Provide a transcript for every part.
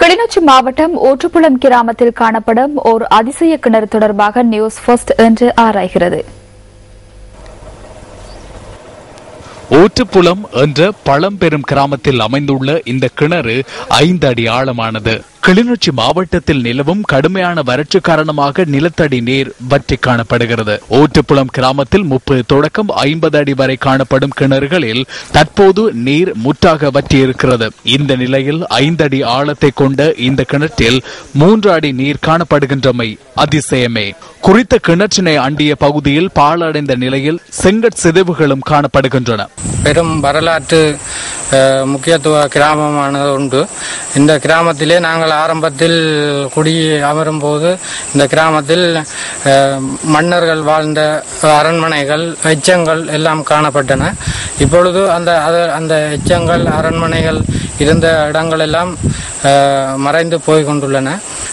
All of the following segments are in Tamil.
கிளிநொச்சி மாவட்டம் ஊற்றுப்புலம் கிராமத்தில் காணப்படும் ஓர் அதிசய கிணறு தொடர்பாக நியூஸ் ஃபர்ஸ்ட் என்று ஆராய்கிறது. ஊற்றுப்புலம் என்ற பழம்பெரும் கிராமத்தில் அமைந்துள்ள இந்த கிணறு ஐந்து அடி ஆழமானது. கிளிநொச்சி மாவட்டத்தில் நிலவும் கடுமையான வறட்சி காரணமாக நிலத்தடி நீர் வற்றி காணப்படுகிறது. ஓட்டுப்புளம் கிராமத்தில் முப்பது தொடக்கம் ஐம்பது அடி வரை காணப்படும் கிணறுகளில் தற்போது நீர் முற்றாக வற்றியிருக்கிறது. இந்த நிலையில் ஐந்து அடி ஆழத்தை கொண்ட இந்த கிணற்றில் மூன்று அடி நீர் காணப்படுகின்றமை அதிசயமே. குறித்த கிணற்றினை அண்டிய பகுதியில் பாழடைந்த நிலையில் செங்கற் சிதைவுகளும் காணப்படுகின்றன. பெரும் வரலாற்று முக்கியத்துவ கிராமமானது உண்டு. இந்த கிராமத்திலே நாங்கள் ஆரம்பத்தில் குடி அமரும் போது இந்த கிராமத்தில் மன்னர்கள் வாழ்ந்த அரண்மனைகள் எச்சங்கள் எல்லாம் காணப்பட்டன. இப்பொழுது அந்த அந்த எச்சங்கள் அரண்மனைகள் இருந்த இடங்கள் எல்லாம் மறைந்து போய் கொண்டுள்ளன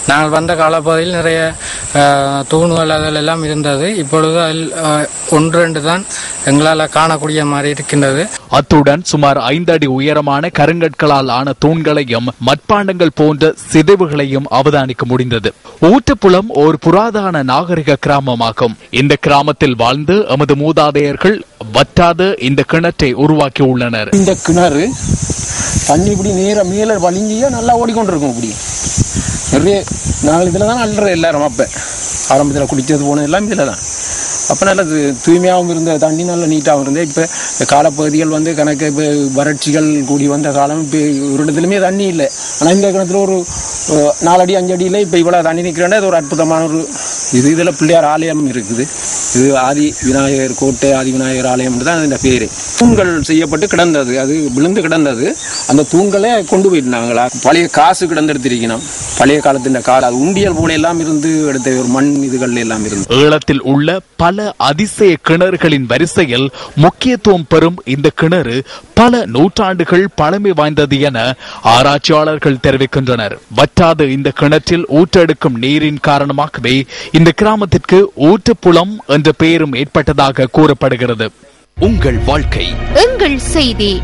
நாங்கள் வந்த காலப்பகுதியில் நிறைய தூண்கள் அதில் எல்லாம் இருந்தது. இப்பொழுது அதில் ஒன்று ரெண்டு தான் எங்களால் காணக்கூடிய மாதிரி இருக்கின்றது. அத்துடன் சுமார் ஐந்து அடி உயரமான கருங்கற்களால் ஆன தூண்களையும் மட்பாண்டங்கள் போன்ற சிதைவுகளையும் அவதானிக்க முடிந்தது. ஊற்றுப்புலம் ஒரு புராதன நாகரிக கிராமமாகும். இந்த கிராமத்தில் வாழ்ந்து எமது மூதாதையர்கள் வற்றாத இந்த கிணற்றை உருவாக்கி உள்ளனர். இந்த கிணறு தண்ணி இப்படி நேர மேலே வலிஞ்சியா நல்லா ஓடிக்கொண்டிருக்கும் இப்படி. நிறைய நாங்கள் இதில் தான் அல்ற எல்லாரும் அப்போ. ஆரம்பத்தில் குடித்தது போனது எல்லாம் இதில் தான். அப்போ நல்லா தூய்மையாகவும் இருந்த தண்ணி நல்லா நீட்டாகவும் இருந்தது. இப்போ இந்த காலப்பகுதிகள் வந்து கணக்கு இப்போ வறட்சிகள் கூடி வந்த காலம் இப்போ ஒரு இடத்துலையுமே தண்ணி இல்லை. ஆனால் இந்த கிணத்துல ஒரு நாலடி அஞ்சடியில் இப்போ இவ்வளோ தண்ணி நிற்கிறேன்னா இது ஒரு அற்புதமான ஒரு இது இதில் பிள்ளையார் ஆலயம் இருக்குது. இது ஆதி விநாயகர் கோட்டை ஆதி விநாயகர் ஆலயம் தான் இந்த பேர். தூண்கள் செய்யப்பட்டு கிடந்தது. அது விழுந்து கிடந்தது. அந்த தூண்களை கொண்டு போயிருந்தாங்களா பழைய காசு கிடந்தெடுத்திருக்கணும் பழைய காலத்தின் கால அது உண்டியல் போல எல்லாம் இருந்து எடுத்த ஒரு மண் இதுகள் எல்லாம் இருந்து. ஈழத்தில் உள்ள பல அதிசய கிணறுகளின் வரிசையில் முக்கியத்துவம் பெறும் இந்த கிணறு பல நூற்றாண்டுகள் பழமை வாய்ந்தது என ஆராய்ச்சியாளர்கள் தெரிவிக்கின்றனர். வற்றாத இந்த கிணற்றில் ஊற்றெடுக்கும் நீரின் காரணமாகவே இந்த கிராமத்திற்கு ஊற்றுப்புலம் என்ற பெயரும் ஏற்பட்டதாக கூறப்படுகிறது. உங்கள் வாழ்க்கை. எங்கள் செய்தி.